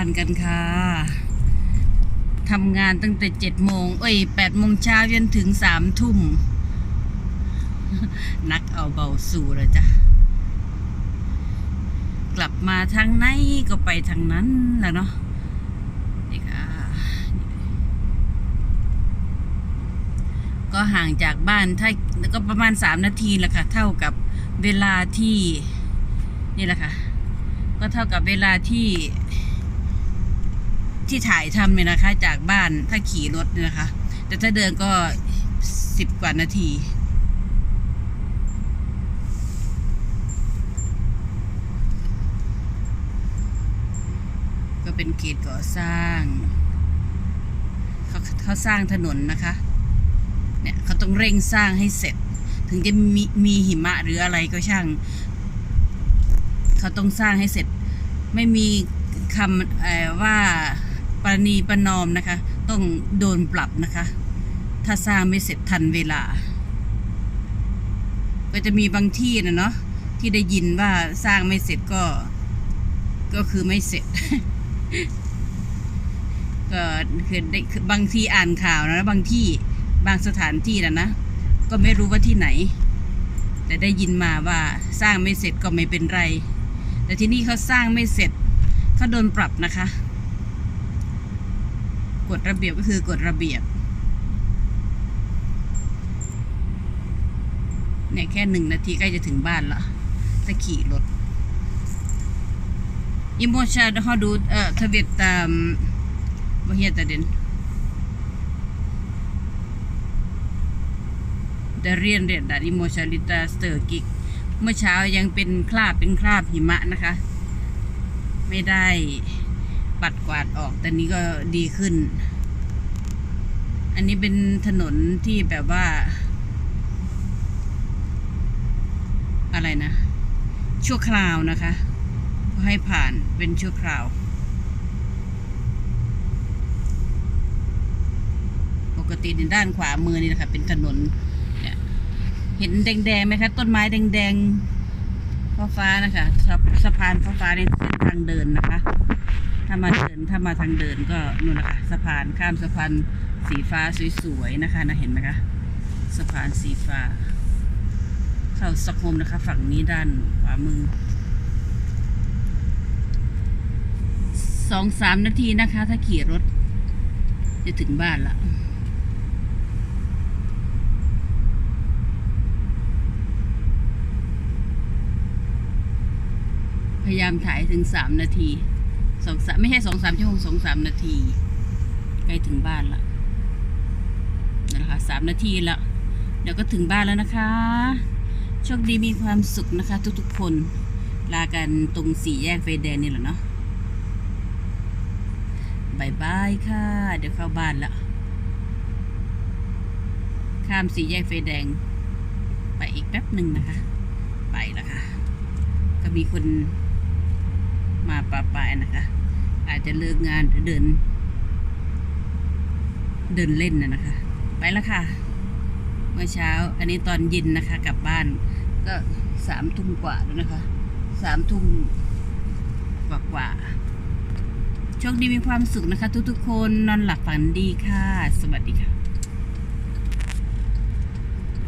านกันค่ะทำงานตั้งแต่เจ็ดโมงเอ้ยแปดโมงเช้าจนถึงสามทุ่ม นักเอาเบาสู่แล้วจ้ะ กลับมาทางไหนก็ไปทางนั้นแหละเนาะนี่ค่ะ ก็ห่างจากบ้านถ้าก็ประมาณสามนาทีแหละค่ะ เท่ากับเวลาที่ นี่แหละค่ะ ก็เท่ากับเวลาที่ ที่ถ่ายทำเนี่ยนะคะ จากบ้านถ้าขี่รถเนี่ยนะคะ แต่ถ้าเดินก็สิบกว่านาทีก็เป็นเขตก่อสร้างเขาเขาสร้างถนนนะคะ เนี่ยเขาต้องเร่งสร้างให้เสร็จ ถึงจะมีมีหิมะหรืออะไรก็ช่าง เขาต้องสร้างให้เสร็จ ไม่มีคำว่า ปรณีประนอมนะคะ ต้องโดนปรับนะคะ ถ้าสร้างไม่เสร็จทันเวลา ก็จะมีบางที่นะเนาะที่ได้ยินว่าสร้างไม่เสร็จก็ ก็คือไม่เสร็จ ก็คือได้คือบางทีอ่านข่าวนะบางที่บางสถานที่นะนะก็ไม่รู้ว่าที่ไหน แต่ได้ยินมาว่าสร้างไม่เสร็จก็ไม่เป็นไร แต่ที่นี่เขาสร้างไม่เสร็จเขาโดนปรับนะคะ กฎระเบียบก็คือกฎระเบียบ เนี่ยแค่หนึ่งนาทีใกล้จะถึงบ้านละถ้าขี่รถ I morse har du äh, tagit um, vad heter den? Det ren redan i morse lite stökigt เมื่อเช้ายังเป็นคราบเป็นคราบหิมะนะคะ ไม่ได้ ปัดกวาดออกแต่นี้ก็ดีขึ้น อันนี้เป็นถนนที่แบบว่า อะไรนะ ชั่วคราวนะคะเขาให้ผ่านเป็นชั่วคราว ปกติในด้านขวามือนี่นะคะเป็นถนนเนี่ยเห็นแดงๆไหมคะ ต้นไม้แดงๆฟ้าฟ้านะคะสะสะพานฟ้าฟ้าในเส้นทางเดินนะคะ ถ้ามาเดินถ้ามาทางเดินก็นู่นนะคะสะพานข้ามสะพานสีฟ้าสวยๆนะคะนะเห็นไหมคะสะพานสีฟ้า เข้าสกโฮมนะคะ ฝั่งนี้ด้านขวามือสองสามนาทีนะคะ ถ้าขี่รถ จะถึงบ้านละพยายามถ่ายถึงสามนาที สองสามไม่ใช่สองสามชั่วโมงสองสามนาทีใกล้ถึงบ้านละนะคะสามนาทีละเดี๋ยวก็ถึงบ้านแล้วนะคะ โชคดีมีความสุขนะคะ ทุกๆคน ลากันตรงสี่แยกไฟแดงนี่แหละเนาะบายบายค่ะ เดี๋ยวเข้าบ้านละข้ามสี่แยกไฟแดง ไปอีกแป๊บหนึ่งนะคะ ไปแล้วค่ะ ก็มีคน มาปะปายนะคะ อาจจะเลิกงานเดิน เดินเล่นนะนะคะ ไปแล้วค่ะ เมื่อเช้า อันนี้ตอนเย็นนะคะ กลับบ้าน ก็สามทุ่มกว่าแล้วนะคะสามทุ่มกว่ากว่าๆโชคดีมีความสุขนะคะ ทุกๆคนนอนหลับฝันดีค่ะ สวัสดีค่ะ